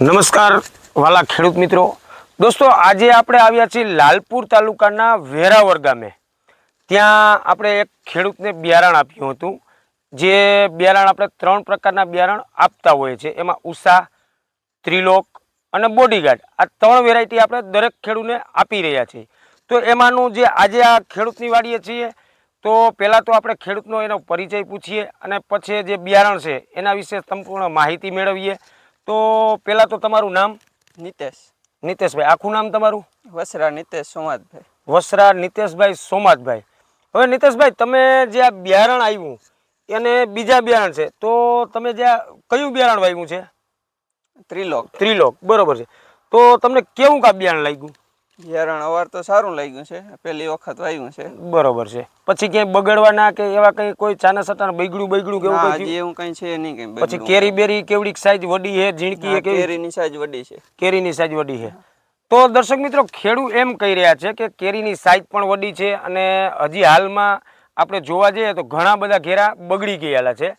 નમસ્કાર, વાલા ખેડૂત મિત્રો. દોસ્તો, આજે આપણે આવ્યા છીએ લાલપુર તાલુકાના વેરાવર ગામે. ત્યાં આપણે એક ખેડૂતને બિયારણ આપ્યું હતું. જે બિયારણ આપણે ત્રણ પ્રકારના બિયારણ આપતા હોઈએ છીએ. એમાં ઉષા ત્રિલોક અને બોડીગાર્ડ. આ ત્રણ વેરાયટી આપણે દરેક ખેડૂતને આપી રહ્યા છીએ. તો એમાંનું જે આજે આ ખેડૂતની વાડીએ છીએ તો પહેલાં તો આપણે ખેડૂતનો એનો પરિચય પૂછીએ અને પછી જે બિયારણ છે એના વિશે સંપૂર્ણ માહિતી મેળવીએ. તો પહેલાં તો તમારું નામ? નિતેશ. નિતેશભાઈ. આખું નામ તમારું? વસરા નિતેશ સોમાજભાઈ વસરા નિતેશભાઈ સોમાજભાઈ હવે નિતેશભાઈ તમે જે આ બિયારણ આવ્યું એને બીજા બિયારણ છે તો તમે જે કયું બિયારણ વાવ્યું છે? ત્રિલોક. ત્રિલોક. બરોબર છે. તો તમને કેવું કા બિયારણ લાગ્યું? બિયારણ અવાર તો સારું લાગ્યું છે. પહેલી વખત વાવ્યું છે. બરોબર છે. પછી ક્યાંય બગડવાના કે એવા કંઈ કોઈ ચાના સટાના બગડ્યું બગડ્યું કેવું કઈ એવું કઈ છે નહીં કઈ પછી. કેરી બેરી કેવડી સાઈઝ વડી છે ઝીણકી હા, છે કેરીની સાઈઝ વડી છે. કેરીની સાઈઝ વડી છે. તો દર્શક મિત્રો ખેડૂત એમ કહી રહ્યા છે કે કેરીની સાઈઝ પણ વડી છે અને હજી હાલમાં આપણે જોવા જઈએ તો ઘણા બધા ઘેરા બગડી ગયેલા છે.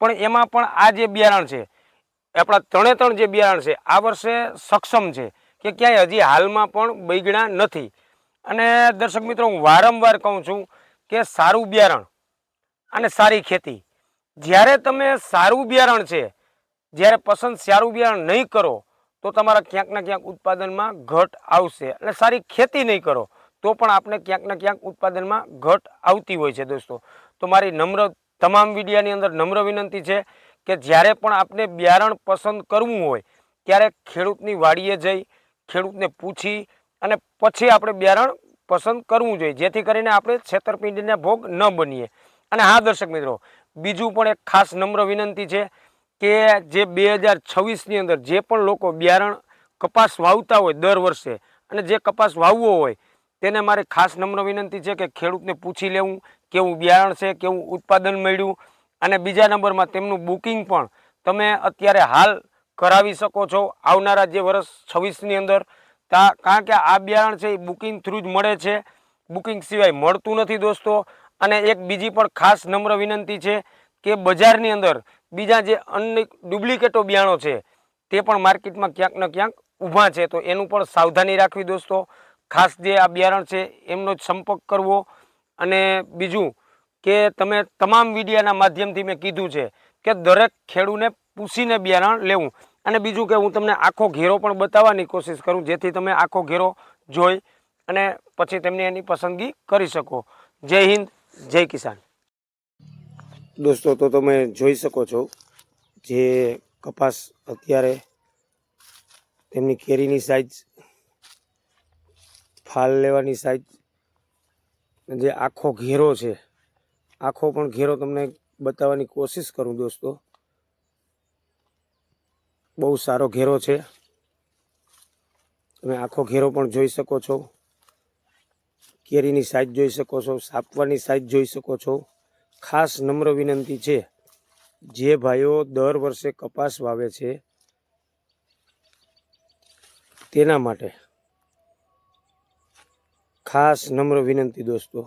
પણ એમાં પણ આ જે બિયારણ છે આપણા ત્રણે ત્રણ જે બિયારણ છે આ વર્ષે સક્ષમ છે. કે ક્યાંય હજી હાલમાં પણ બગડ્યા નથી. અને દર્શક મિત્રો, હું વારંવાર કહું છું કે સારું બિયારણ અને સારી ખેતી. જ્યારે તમે સારું બિયારણ છે, જ્યારે પસંદ સારું બિયારણ નહીં કરો, તો તમારા ક્યાંક ને ક્યાંક ઉત્પાદનમાં ઘટ આવશે. અને સારી ખેતી નહીં કરો, તો પણ આપણે ક્યાંક ને ક્યાંક ઉત્પાદનમાં ઘટ આવતી હોય છે દોસ્તો. તો મારી નમ્ર, તમામ વિડીયાની અંદર નમ્ર વિનંતી છે કે જ્યારે પણ આપણે બિયારણ પસંદ કરવું હોય, ત્યારે ખેડૂતની વાડીએ જઈ ખેડૂતને પૂછી અને પછી આપણે બિયારણ પસંદ કરવું જોઈએ. જેથી કરીને આપણે છેતરપિંડીના ભોગ ન બનીએ. અને હા, દર્શક મિત્રો, બીજું પણ એક ખાસ નમ્ર વિનંતી છે કે જે બે હજાર છવ્વીસની અંદર જે પણ લોકો બિયારણ કપાસ વાવતા હોય દર વર્ષે અને જે કપાસ વાવવો હોય, તેને મારી ખાસ નમ્ર વિનંતી છે કે ખેડૂતને પૂછી લેવું કેવું બિયારણ છે, કેવું ઉત્પાદન મળ્યું અને બીજા નંબરમાં તેમનું બુકિંગ પણ તમે અત્યારે હાલ કરાવી શકો છો આવનારા જે વર્ષ છવ્વીસની અંદર. તા, કારણ કે આ બિયારણ છે એ બુકિંગ થ્રુ જ મળે છે. બુકિંગ સિવાય મળતું નથી દોસ્તો. અને એક બીજી પણ ખાસ નમ્ર વિનંતી છે કે બજારની અંદર બીજા જે અન્ય ડુપ્લિકેટો બિયાણો છે તે પણ માર્કેટમાં ક્યાંક ને ક્યાંક ઊભા છે. તો એનું પણ સાવધાની રાખવી દોસ્તો. ખાસ જે આ બિયારણ છે એમનો જ સંપર્ક કરવો. અને બીજું કે તમે તમામ મીડિયાના માધ્યમથી મેં કીધું છે કે દરેક ખેડૂને પૂછીને બિયારણ લેવું. અને બીજું કે હું તમને આખો ઘેરો પણ બતાવવાની કોશિશ કરું, જેથી તમે આખો ઘેરો જોઈ અને પછી તેમની એની પસંદગી કરી શકો. જય હિન્દ, જય કિસાન. દોસ્તો, તો તમે જોઈ શકો છો જે કપાસ અત્યારે તેમની કેરીની સાઈઝ ફાલ લેવાની સાઈઝ જે આખો ઘેરો છે, આખો પણ ઘેરો તમને બતાવવાની કોશિશ કરું દોસ્તો. બહુ સારો ઘેરો છે. તમે આખો ઘેરો પણ જોઈ શકો છો. કેરીની સાઈઝ જોઈ શકો છો, સાપવાની સાઈઝ જોઈ શકો છો. ખાસ નમ્ર વિનંતી છે, જે ભાઈઓ દર વર્ષે કપાસ વાવે છે, તેના માટે. ખાસ નમ્ર વિનંતી દોસ્તો.